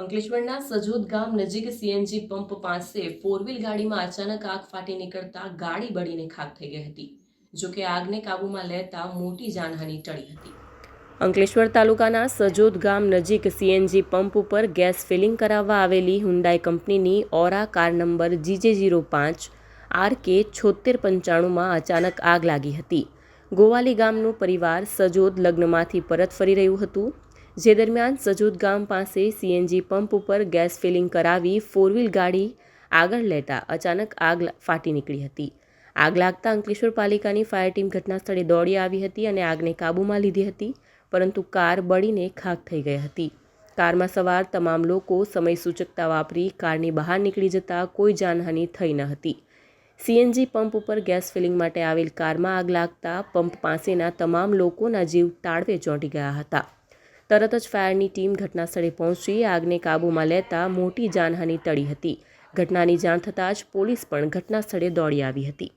અંકલેશ્વરના સજોદ ગામ નજીક સીએનજી પંપ પાસે ફોર વ્હીલ ગાડીમાં અચાનક આગ ફાટી નીકળતા ગાડી બળીને ખાક થઈ ગઈ હતી. જોકે આગને કાબૂમાં લેતા મોટી જાનહાનિ ટળી હતી. અંકલેશ્વર તાલુકાના સજોદ ગામ નજીક સીએનજી પંપ ઉપર ગેસ ફિલિંગ કરાવવા આવેલી હુન્ડાઈ કંપનીની Aura car number GJ zero પાંચ, આર કે છોતેર પંચાણુંમાં અચાનક આગ લાગી હતી. ગોવાલી ગામનું પરિવાર સજોદ લગ્નમાંથી પરત ફરી રહ્યું હતું. જે દરમિયાન સજોદ ગામ પાસે સીએનજી પંપ ઉપર ગેસ ફિલિંગ કરાવી ફોર વ્હીલ ગાડી આગળ લેતા અચાનક આગ ફાટી નીકળી હતી. આગ લાગતા અંકલેશ્વર પાલિકાની ફાયર ટીમ ઘટના સ્થળે દોડી આવી હતી અને આગને કાબૂમાં લીધી હતી, પરંતુ કાર બળીને ખાક થઈ ગઈ હતી. કારમાં સવાર તમામ લોકો સમય સૂચકતા વાપરી કારની બહાર નીકળી જતા કોઈ જાનહાનિ થઈ ન હતી. સીએનજી પંપ ઉપર ગેસ ફિલિંગ માટે આવેલ કારમાં આગ લાગતા પંપ પાસેના તમામ લોકોના જીવ તાળવે ચોંટી ગયા હતા. તરત જ ફાયરની ટીમ ઘટનાસ્થળે પહોંચી. આગને કાબૂમાં લેતા મોટી જાનહાનિ ટળી હતી. ઘટનાની જાણ થતાં જ પોલીસ પણ ઘટનાસ્થળે દોડી આવી હતી.